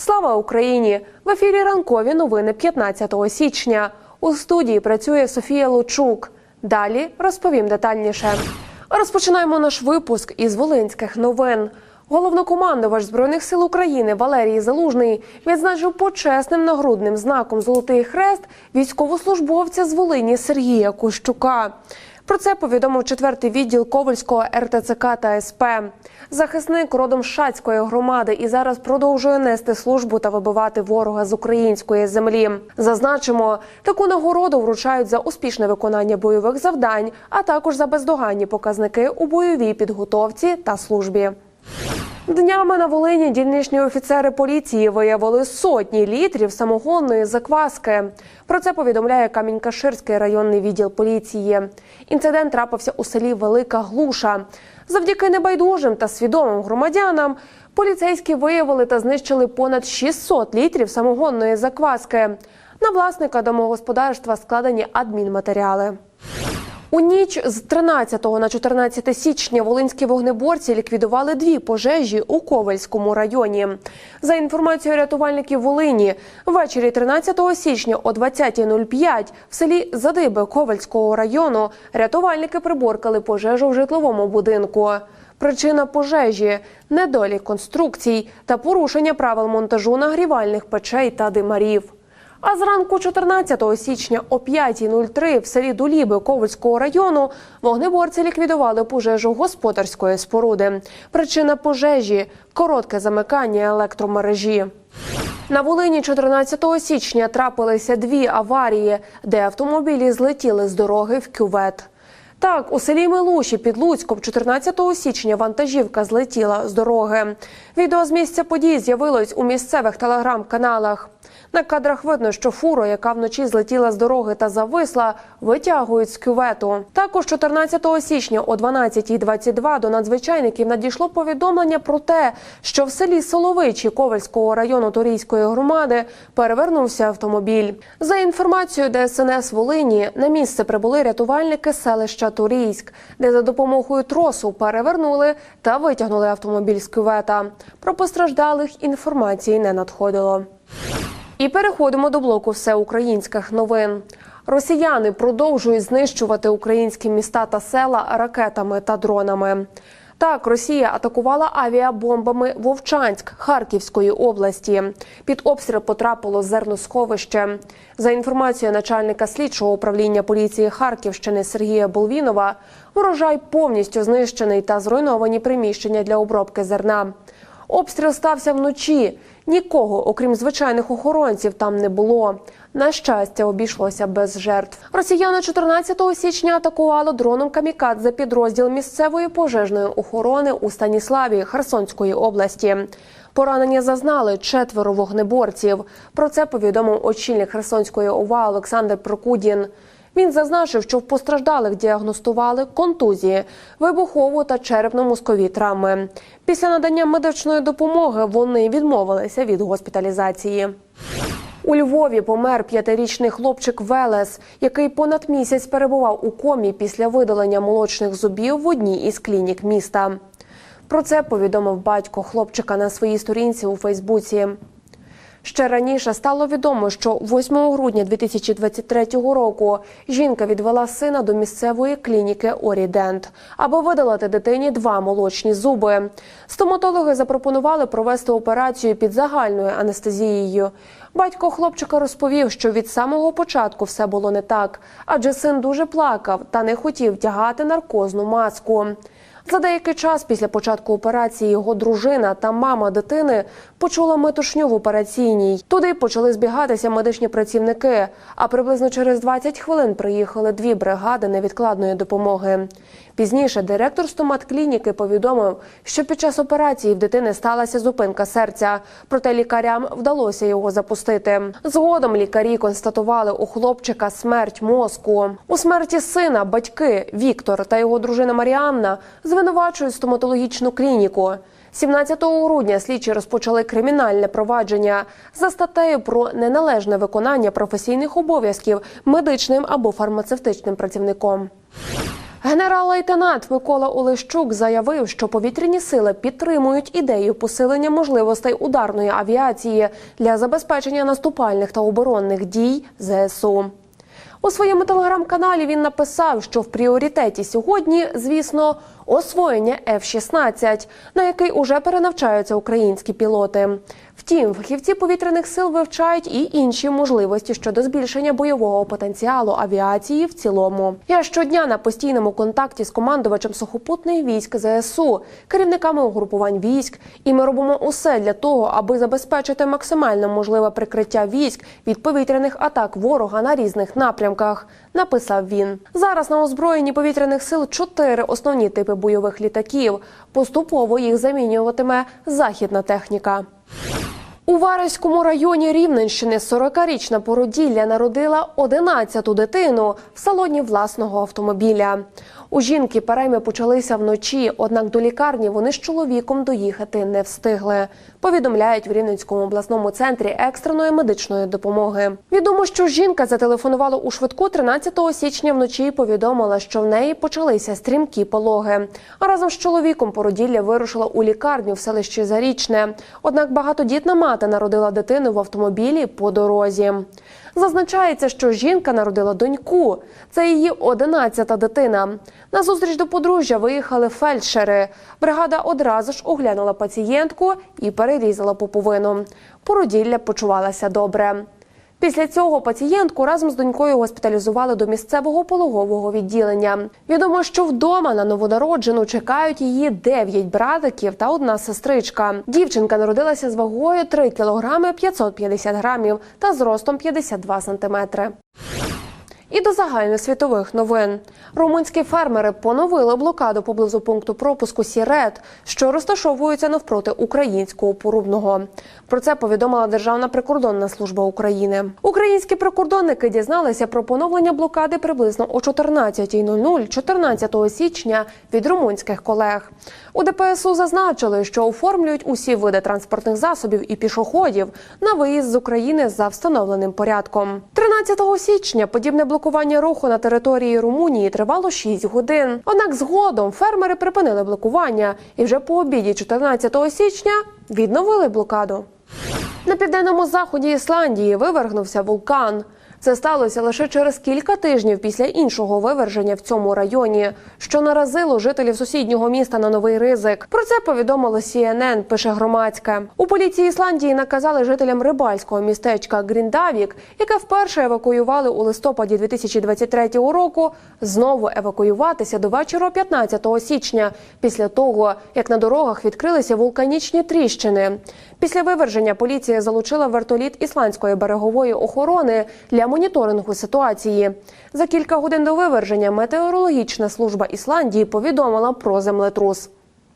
Слава Україні! В ефірі ранкові новини 15 січня. У студії працює Софія Лучук. Далі розповім детальніше. Розпочинаємо наш випуск із волинських новин. Головнокомандувач збройних сил України Валерій Залужний відзначив почесним нагрудним знаком Золотий хрест військовослужбовця з Волині Сергія Кущука. Про це повідомив четвертий відділ Ковальського РТЦК та СП. Захисник родом Шацької громади і зараз продовжує нести службу та вибивати ворога з української землі. Зазначимо, таку нагороду вручають за успішне виконання бойових завдань, а також за бездоганні показники у бойовій підготовці та службі. Днями на Волині дільничні офіцери поліції виявили сотні літрів самогонної закваски. Про це повідомляє Камінь-Каширський районний відділ поліції. Інцидент трапився у селі Велика Глуша. Завдяки небайдужим та свідомим громадянам поліцейські виявили та знищили понад 600 літрів самогонної закваски. На власника домогосподарства складені адмінматеріали. У ніч з 13 на 14 січня волинські вогнеборці ліквідували дві пожежі у Ковальському районі. За інформацією рятувальників Волині, ввечері 13 січня о 20.05 в селі Задиби Ковальського району рятувальники приборкали пожежу в житловому будинку. Причина пожежі недолік конструкцій та порушення правил монтажу нагрівальних печей та димарів. А зранку 14 січня о 5.03 в селі Дуліби Ковальського району вогнеборці ліквідували пожежу господарської споруди. Причина пожежі коротке замикання електромережі. На Волині 14 січня трапилися дві аварії, де автомобілі злетіли з дороги в кювет. Так, у селі Милуші під Луцьком 14 січня вантажівка злетіла з дороги. Відео з місця подій з'явилось у місцевих телеграм-каналах. На кадрах видно, що фуру, яка вночі злетіла з дороги та зависла, витягують з кювету. Також 14 січня о 12.22 до надзвичайників надійшло повідомлення про те, що в селі Соловичі Ковальського району Турійської громади перевернувся автомобіль. За інформацією ДСНС Волині, на місце прибули рятувальники селища Турійськ, де за допомогою тросу перевернули та витягнули автомобіль з кювета. Про постраждалих інформації не надходило. І переходимо до блоку всеукраїнських новин. Росіяни продовжують знищувати українські міста та села ракетами та дронами. Так, Росія атакувала авіабомбами Вовчанськ Харківської області. Під обстріл потрапило зерносховище. За інформацією начальника слідчого управління поліції Харківщини Сергія Болвінова, урожай повністю знищений та зруйновані приміщення для обробки зерна. Обстріл стався вночі. Нікого, окрім звичайних охоронців, там не було. На щастя, обійшлося без жертв. Росіяни 14 січня атакували дроном камікадзе підрозділ місцевої пожежної охорони у Станіславі Херсонської області. Поранення зазнали четверо вогнеборців. Про це повідомив очільник Херсонської ОВА Олександр Прокудін. Він зазначив, що в постраждалих діагностували контузії, вибухову та черепно-мозкові травми. Після надання медичної допомоги вони відмовилися від госпіталізації. У Львові помер п'ятирічний хлопчик Велес, який понад місяць перебував у комі після видалення молочних зубів в одній із клінік міста. Про це повідомив батько хлопчика на своїй сторінці у Фейсбуці. Ще раніше стало відомо, що 8 грудня 2023 року жінка відвела сина до місцевої клініки Орідент, аби видалити дитині два молочні зуби. Стоматологи запропонували провести операцію під загальною анестезією. Батько хлопчика розповів, що від самого початку все було не так, адже син дуже плакав та не хотів тягати наркозну маску. За деякий час після початку операції його дружина та мама дитини почула метушню в операційній. Туди почали збігатися медичні працівники. А приблизно через 20 хвилин приїхали дві бригади невідкладної допомоги. Пізніше директор стоматклініки повідомив, що під час операції в дитини сталася зупинка серця, проте лікарям вдалося його запустити. Згодом лікарі констатували у хлопчика смерть мозку. У смерті сина батьки Віктор та його дружина Маріанна звинувачують стоматологічну клініку. 17 грудня слідчі розпочали кримінальне провадження за статтею про неналежне виконання професійних обов'язків медичним або фармацевтичним працівником. Генерал-лейтенант Микола Олещук заявив, що повітряні сили підтримують ідею посилення можливостей ударної авіації для забезпечення наступальних та оборонних дій ЗСУ. У своєму телеграм-каналі він написав, що в пріоритеті сьогодні, звісно, освоєння F-16, на який уже перенавчаються українські пілоти. Втім, фахівці повітряних сил вивчають і інші можливості щодо збільшення бойового потенціалу авіації в цілому. Я щодня на постійному контакті з командувачем сухопутних військ ЗСУ, керівниками угрупувань військ, і ми робимо усе для того, аби забезпечити максимально можливе прикриття військ від повітряних атак ворога на різних напрямках. Написав він зараз на озброєнні повітряних сил чотири основні типи бойових літаків. Поступово їх замінюватиме західна техніка. У Вареському районі Рівненщини 40-річна породілля народила 11-ту дитину в салоні власного автомобіля. У жінки перейми почалися вночі, однак до лікарні вони з чоловіком доїхати не встигли. Повідомляють в Рівненському обласному центрі екстреної медичної допомоги. Відомо, що жінка зателефонувала у швидку 13 січня вночі і повідомила, що в неї почалися стрімкі пологи. А разом з чоловіком породілля вирушила у лікарню в селищі Зарічне. Однак багатодітна мати народила дитину в автомобілі по дорозі. Зазначається, що жінка народила доньку. Це її 11-та дитина. На зустріч до подружжя виїхали фельдшери. Бригада одразу ж оглянула пацієнтку і перерізала пуповину. Породілля почувалася добре. Після цього пацієнтку разом з донькою госпіталізували до місцевого пологового відділення. Відомо, що вдома на новонароджену чекають її дев'ять братиків та одна сестричка. Дівчинка народилася з вагою 3 кілограми 550 грамів та зростом 52 сантиметри. І до загальносвітових новин румунські фермери поновили блокаду поблизу пункту пропуску Сірет, що розташовується навпроти українського порубного. Про це повідомила Державна прикордонна служба України. Українські прикордонники дізналися про поновлення блокади приблизно о 14.00 14 січня від румунських колег. У ДПСУ зазначили, що оформлюють усі види транспортних засобів і пішоходів на виїзд з України за встановленим порядком. 13 січня подібне блокування руху на території Румунії тривало 6 годин. Однак згодом фермери припинили блокування і вже по обіді 14 січня відновили блокаду. На південному заході Ісландії вивергнувся вулкан. Це сталося лише через кілька тижнів після іншого виверження в цьому районі, що наразило жителів сусіднього міста на новий ризик. Про це повідомило CNN, пише громадське. У поліції Ісландії наказали жителям рибальського містечка Гріндавік, яке вперше евакуювали у листопаді 2023 року, знову евакуюватися до вечора 15 січня, після того як на дорогах відкрилися вулканічні тріщини. Після виверження поліція залучила вертоліт ісландської берегової охорони для моніторингу ситуації. За кілька годин до виверження метеорологічна служба Ісландії повідомила про землетрус.